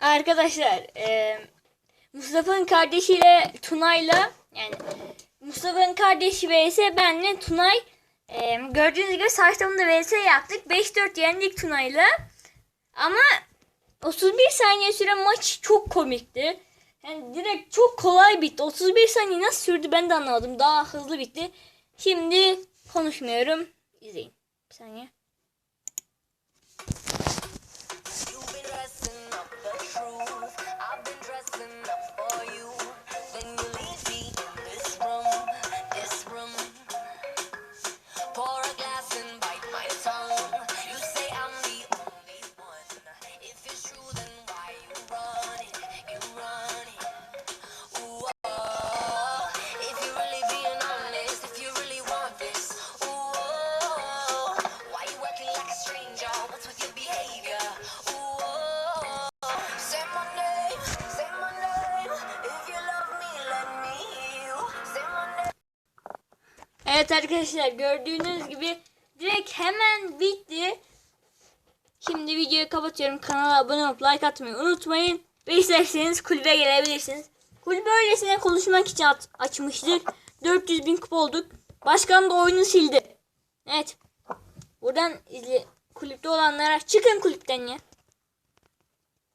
Arkadaşlar e, Mustafa'nın kardeşiyle Tunay'la yani Mustafa'nın kardeşi vs benle Tunay e, gördüğünüz gibi saçlarımda vs yaptık. 5-4 yendik Tunay'la. Ama 31 saniye süren maç çok komikti. Yani direkt çok kolay bitti. 31 saniye nasıl sürdü ben de anlamadım. Daha hızlı bitti. Şimdi konuşmuyorum. İzleyin. Bir saniye. Pour a glass and bite my tongue. You say I'm the only one. If it's true, then why you run it? You run it. Ooh, oh. If you really being honest, if you really want this, ooh, oh. why you acting like a stranger? What's with your Evet arkadaşlar gördüğünüz gibi direkt hemen bitti. Şimdi videoyu kapatıyorum. Kanala abone olup like atmayı unutmayın. Ve isterseniz kulübe gelebilirsiniz. Kulübe öylesine konuşmak için açmıştık. 400 bin kupa olduk. Başkan da oyunu sildi. Evet. Buradan izle kulüpte olanlara çıkın kulüpten ya.